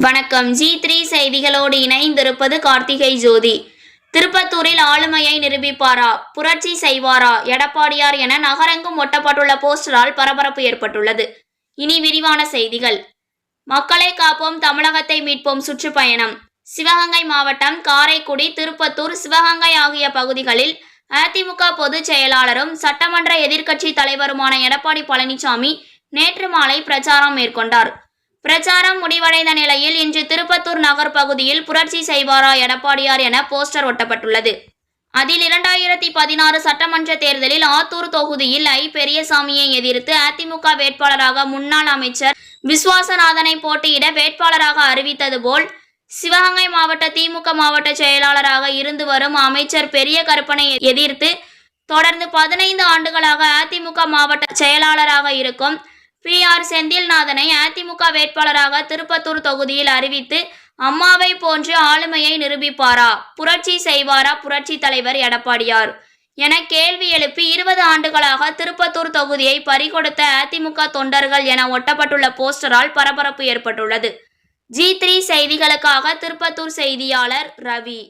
வணக்கம். G three செய்திகளோடு இணைந்திருப்பது கார்த்திகை ஜோதி. திருப்பத்தூரில் ஆளுமையை நிரூபிப்பாரா? புரட்சி செய்வாரா? எடப்பாடியார் என நகரெங்கும் ஒட்டப்பட்டுள்ள போஸ்டரால் பரபரப்பு ஏற்பட்டுள்ளது. இனி விரிவான செய்திகள். மக்களை காப்போம் தமிழகத்தை மீட்போம் சுற்றுப்பயணம். சிவகங்கை மாவட்டம் காரைக்குடி திருப்பத்தூர் சிவகங்கை ஆகிய பகுதிகளில் அதிமுக பொதுச் செயலாளரும் சட்டமன்ற எதிர்க்கட்சி தலைவருமான எடப்பாடி பழனிசாமி நேற்று மாலை பிரச்சாரம் மேற்கொண்டார். பிரச்சாரம் முடிவடைந்த நிலையில் இன்று திருப்பத்தூர் நகர் பகுதியில் புரட்சி செய்வாரா எடப்பாடியார் என போஸ்டர் ஒட்டப்பட்டுள்ளது. அதில் இரண்டாயிரத்தி பதினாறு சட்டமன்ற தேர்தலில் ஆத்தூர் தொகுதியில் ஐ. பெரியசாமியை எதிர்த்து அதிமுக வேட்பாளராக முன்னாள் அமைச்சர் விஸ்வாசநாதனை போட்டியிட வேட்பாளராக அறிவித்தது போல் சிவகங்கை மாவட்ட திமுக மாவட்ட செயலாளராக இருந்து வரும் அமைச்சர் பெரிய கருப்பனை எதிர்த்து தொடர்ந்து பதினைந்து ஆண்டுகளாக அதிமுக மாவட்ட செயலாளராக இருக்கும் பி ஆர் செந்தில்நாதனை அதிமுக வேட்பாளராக திருப்பத்தூர் தொகுதியில் அறிவித்து அம்மாவை போன்று ஆளுமையை நிரூபிப்பாரா? புரட்சி செய்வாரா? புரட்சி தலைவர் எடப்பாடியார் என கேள்வி எழுப்பி இருபது ஆண்டுகளாக திருப்பத்தூர் தொகுதியை பறிகொடுத்த அதிமுக தொண்டர்கள் என ஒட்டப்பட்டுள்ள போஸ்டரால் பரபரப்பு ஏற்பட்டுள்ளது. ஜி த்ரீ செய்திகளுக்காக திருப்பத்தூர் செய்தியாளர் ரவி.